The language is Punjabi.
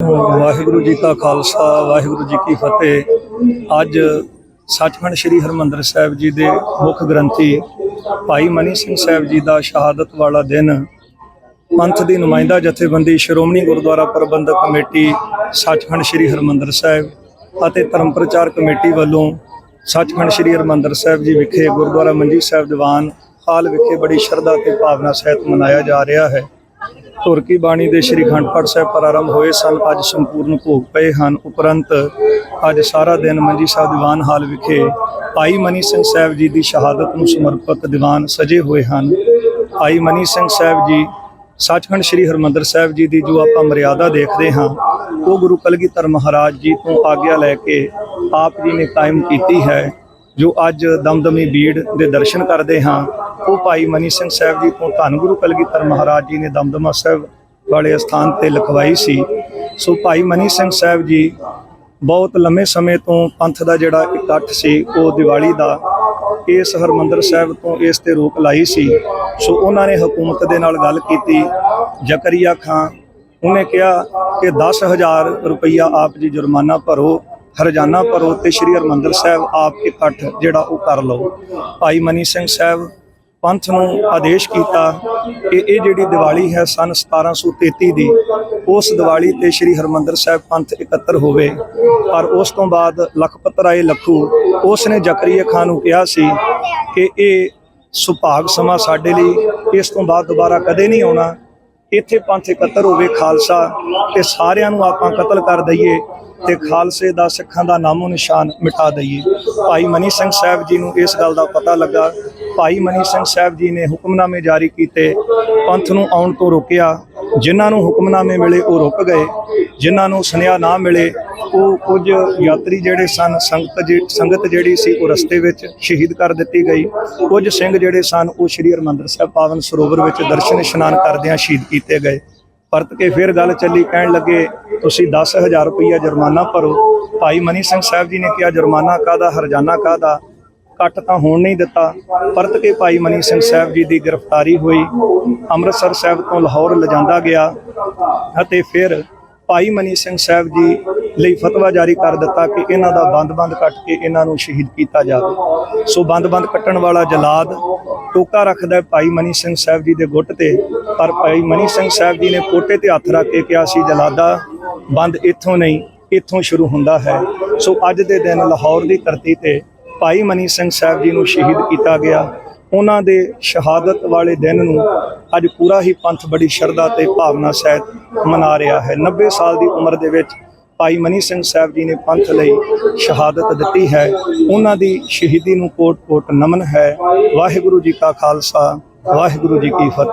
ਵਾਹਿਗੁਰੂ ਜੀ ਕਾ ਖਾਲਸਾ, ਵਾਹਿਗੁਰੂ ਜੀ ਕੀ ਫਤਿਹ। ਅੱਜ ਸੱਚਖੰਡ ਸ੍ਰੀ ਹਰਮੰਦਰ ਸਾਹਿਬ ਜੀ ਦੇ ਮੁੱਖ ਗ੍ਰੰਥੀ ਭਾਈ ਮਨੀ ਸਿੰਘ ਸਾਹਿਬ ਜੀ ਦਾ ਸ਼ਹਾਦਤ ਵਾਲਾ ਦਿਨ ਪੰਥ ਦੀ ਨੁਮਾਇੰਦਾ ਜਥੇਬੰਦੀ ਸ਼੍ਰੋਮਣੀ ਗੁਰਦੁਆਰਾ ਪ੍ਰਬੰਧਕ ਕਮੇਟੀ ਸੱਚਖੰਡ ਸ੍ਰੀ ਹਰਮੰਦਰ ਸਾਹਿਬ ਅਤੇ ਧਰਮ ਪ੍ਰਚਾਰ ਕਮੇਟੀ ਵੱਲੋਂ ਸੱਚਖੰਡ ਸ੍ਰੀ ਹਰਮੰਦਰ ਸਾਹਿਬ ਜੀ ਵਿਖੇ ਗੁਰਦੁਆਰਾ ਮੰਜੀ ਸਾਹਿਬ ਦੀਵਾਨ ਹਾਲ ਵਿਖੇ ਬੜੀ ਸ਼ਰਧਾ ਤੇ ਭਾਵਨਾ ਸਹਿਤ ਮਨਾਇਆ ਜਾ ਰਿਹਾ ਹੈ। ਧੁਰ ਕੀ ਬਾਣੀ ਦੇ ਸ੍ਰੀ ਅਖੰਡ ਪਾਠ ਸਾਹਿਬ ਪ੍ਰਾਰੰਭ ਹੋਏ ਸਨ, ਅੱਜ ਸੰਪੂਰਨ ਭੋਗ ਪਏ ਹਨ। ਉਪਰੰਤ ਅੱਜ ਸਾਰਾ ਦਿਨ ਮੰਜੀ ਸਾਹਿਬ ਦੀਵਾਨ ਹਾਲ ਵਿਖੇ ਭਾਈ ਮਨੀ ਸਿੰਘ ਸਾਹਿਬ ਜੀ ਦੀ ਸ਼ਹਾਦਤ ਨੂੰ ਸਮਰਪਿਤ ਦੀਵਾਨ ਸਜੇ ਹੋਏ ਹਨ। ਭਾਈ ਮਨੀ ਸਿੰਘ ਸਾਹਿਬ ਜੀ, ਸੱਚਖੰਡ ਸ੍ਰੀ ਹਰਮੰਦਰ ਸਾਹਿਬ ਜੀ ਦੀ ਜੋ ਆਪਾਂ ਮਰਿਆਦਾ ਦੇਖਦੇ ਹਾਂ, ਉਹ ਗੁਰੂ ਕਲਗੀਧਰ ਮਹਾਰਾਜ ਜੀ ਤੋਂ ਆਗਿਆ ਲੈ ਕੇ ਆਪ ਜੀ ਨੇ ਕਾਇਮ ਕੀਤੀ ਹੈ। ਜੋ ਅੱਜ ਦਮਦਮੀ ਬੀੜ ਦੇ ਦਰਸ਼ਨ ਕਰਦੇ ਹਾਂ, ਉਹ ਭਾਈ ਮਨੀ ਸਿੰਘ ਸਾਹਿਬ ਜੀ ਤੋਂ ਧੰਨ ਗੁਰੂ ਕਲਗੀਧਰ ਮਹਾਰਾਜ ਜੀ ਨੇ ਦਮਦਮਾ ਸਾਹਿਬ ਵਾਲੇ ਸਥਾਨ ਤੇ ਲਿਖਵਾਈ ਸੀ। ਸੋ ਭਾਈ ਮਨੀ ਸਿੰਘ ਸਾਹਿਬ ਜੀ ਬਹੁਤ ਲੰਮੇ ਸਮੇਂ ਤੋਂ ਪੰਥ ਦਾ ਜਿਹੜਾ ਇਕੱਠ ਸੀ, ਉਹ ਦੀਵਾਲੀ ਦਾ ਇਸ ਹਰਮੰਦਰ ਸਾਹਿਬ ਤੋਂ ਇਸ ਤੇ ਰੋਕ ਲਾਈ ਸੀ। ਸੋ ਉਹਨਾਂ ਨੇ ਹਕੂਮਤ ਦੇ ਨਾਲ ਗੱਲ ਕੀਤੀ, ਜ਼ਕਰੀਆ ਖਾਨ ਉਹਨੇ ਕਿਹਾ ਕਿ 10000 ਰੁਪਈਆ ਆਪ ਜੀ ਜੁਰਮਾਨਾ ਭਰੋ ਹਰਜਾਨਾ ਭਰੋ ਤੇ ਸ੍ਰੀ ਹਰਮੰਦਰ ਸਾਹਿਬ ਆਪ ਇਕੱਠ ਜਿਹੜਾ ਉਹ ਕਰ ਲਓ। ਭਾਈ ਮਨੀ ਸਿੰਘ ਸਾਹਿਬ ਪੰਥ ਨੂੰ ਆਦੇਸ਼ ਕੀਤਾ ਕਿ ਇਹ ਜਿਹੜੀ ਦੀਵਾਲੀ ਹੈ ਸਨ 1733 ਦੀ, ਉਸ ਦੀਵਾਲੀ ਤੇ ਸ੍ਰੀ ਹਰਮੰਦਰ ਸਾਹਿਬ ਪੰਥ ਇਕੱਤਰ ਹੋਵੇ। ਪਰ ਉਸ ਤੋਂ ਬਾਅਦ ਲਖਪਤ ਰਾਏ ਲੱਖੂ ਉਸ ਨੇ ਜ਼ਕਰੀਆ ਖਾਨ ਨੂੰ ਕਿਹਾ ਸੀ ਕਿ ਇਹ ਸੁਭਾਗ ਸਮਾਂ ਸਾਡੇ ਲਈ, ਇਸ ਤੋਂ ਬਾਅਦ ਦੁਬਾਰਾ ਕਦੇ ਨਹੀਂ ਆਉਣਾ। ਇੱਥੇ ਪੰਥ ਇਕੱਤਰ ਹੋਵੇ ਖਾਲਸਾ ਤੇ ਸਾਰਿਆਂ ਨੂੰ ਆਪਾਂ ਕਤਲ ਕਰ ਦਈਏ ਤੇ ਖਾਲਸੇ ਦਾ ਸਿੱਖਾਂ ਦਾ ਨਾਮੋ ਨਿਸ਼ਾਨ ਮਿਟਾ ਦਈਏ। ਭਾਈ ਮਨੀ ਸਿੰਘ ਸਾਹਿਬ ਜੀ ਨੂੰ ਇਸ ਗੱਲ ਦਾ ਪਤਾ ਲੱਗਾ। ਭਾਈ ਮਨੀ ਸਿੰਘ ਸਾਹਿਬ ਜੀ ਨੇ ਹੁਕਮਨਾਮੇ ਜਾਰੀ ਕੀਤੇ। ਪੰਥ ਨੂੰ ਆਉਣ ਤੋਂ ਰੋਕਿਆ। ਜਿਨ੍ਹਾਂ ਨੂੰ ਹੁਕਮਨਾਮੇ ਮਿਲੇ ਉਹ ਰੁਕ ਗਏ। ਜਿਨ੍ਹਾਂ ਨੂੰ ਸੁਨੇਹਾ ਨਾ ਮਿਲੇ ਉਹ ਕੁਝ ਯਾਤਰੀ ਜਿਹੜੇ ਸਨ, ਸੰਗਤ ਜੀ- ਸੰਗਤ ਜਿਹੜੀ ਸੀ ਉਹ ਰਸਤੇ ਵਿੱਚ ਸ਼ਹੀਦ ਕਰ ਦਿੱਤੀ ਗਈ। ਕੁਝ ਸਿੰਘ ਜਿਹੜੇ ਸਨ, ਉਹ ਸ੍ਰੀ ਹਰਮੰਦਰ ਸਾਹਿਬ ਪਾਵਨ ਸਰੋਵਰ ਵਿੱਚ ਦਰਸ਼ਨ ਇਸ਼ਨਾਨ ਕਰਦਿਆਂ ਸ਼ਹੀਦ ਕੀਤੇ ਗਏ। ਪਰਤ ਕੇ ਫਿਰ ਗੱਲ ਚੱਲੀ, ਕਹਿਣ ਲੱਗੇ, ਤੁਸੀਂ 10000 ਰੁਪਈਆ ਜੁਰਮਾਨਾ ਭਰੋ। ਭਾਈ ਮਨੀ ਸਿੰਘ ਸਾਹਿਬ ਜੀ ਨੇ ਕਿਹਾ, ਜੁਰਮਾਨਾ ਕਾਦਾ ਹਰਜਾਨਾ ਕਾਦਾ ਕੱਟ ਤਾਂ ਹੋਣ ਨਹੀਂ ਦਿੱਤਾ। ਪਰਤ ਕੇ ਭਾਈ ਮਨੀ ਸਿੰਘ ਸਾਹਿਬ ਜੀ ਦੀ ਗ੍ਰਿਫਤਾਰੀ ਹੋਈ। ਅੰਮ੍ਰਿਤਸਰ ਸਾਹਿਬ ਤੋਂ ਲਾਹੌਰ ਲਿਜਾਂਦਾ ਗਿਆ ਅਤੇ ਫਿਰ ਭਾਈ ਮਨੀ ਸਿੰਘ ਸਾਹਿਬ ਜੀ ਲਈ ਫਤਵਾ ਜਾਰੀ ਕਰ ਦਿੱਤਾ ਕਿ ਇਹਨਾਂ ਦਾ ਬੰਦ-ਬੰਦ ਕੱਟ ਕੇ ਇਹਨਾਂ ਨੂੰ ਸ਼ਹੀਦ ਕੀਤਾ ਜਾਵੇ। ਸੋ ਬੰਦ-ਬੰਦ ਕੱਟਣ ਵਾਲਾ ਜਲਾਦ ਟੋਕਾ ਰੱਖਦਾ ਭਾਈ ਮਨੀ ਸਿੰਘ ਸਾਹਿਬ ਜੀ ਦੇ ਗੁੱਟ ਤੇ। ਪਰ ਭਾਈ ਮਨੀ ਸਿੰਘ ਸਾਹਿਬ ਜੀ ਨੇ ਕੋਟੇ ਤੇ ਹੱਥ ਰੱਖ ਕੇ ਕਿਹਾ ਸੀ, ਜਲਾਦਾ, ਬੰਦ ਇੱਥੋਂ ਨਹੀਂ, ਇੱਥੋਂ ਸ਼ੁਰੂ ਹੁੰਦਾ ਹੈ। ਸੋ ਅੱਜ ਦੇ ਦਿਨ ਲਾਹੌਰ ਦੀ ਧਰਤੀ ਤੇ ਭਾਈ ਮਨੀ ਸਿੰਘ ਸਾਹਿਬ ਜੀ ਨੂੰ ਸ਼ਹੀਦ ਕੀਤਾ ਗਿਆ। ਉਹਨਾਂ ਦੇ ਸ਼ਹਾਦਤ ਵਾਲੇ ਦਿਨ ਨੂੰ ਅੱਜ ਪੂਰਾ ਹੀ ਪੰਥ ਬੜੀ ਸ਼ਰਧਾ ਤੇ ਭਾਵਨਾ ਸਹਿਤ ਮਨਾ ਰਿਹਾ ਹੈ। 90 ਸਾਲ ਦੀ ਉਮਰ ਦੇ ਵਿੱਚ ਭਾਈ ਮਨੀ ਸਿੰਘ ਸਾਹਿਬ ਜੀ ਨੇ ਪੰਥ ਲਈ ਸ਼ਹਾਦਤ ਦਿੱਤੀ ਹੈ। ਉਹਨਾਂ ਦੀ ਸ਼ਹੀਦੀ ਨੂੰ ਕੋਟ-ਕੋਟ ਨਮਨ ਹੈ। ਵਾਹਿਗੁਰੂ ਜੀ ਕਾ ਖਾਲਸਾ, ਵਾਹਿਗੁਰੂ ਜੀ ਕੀ ਫਤਿਹ।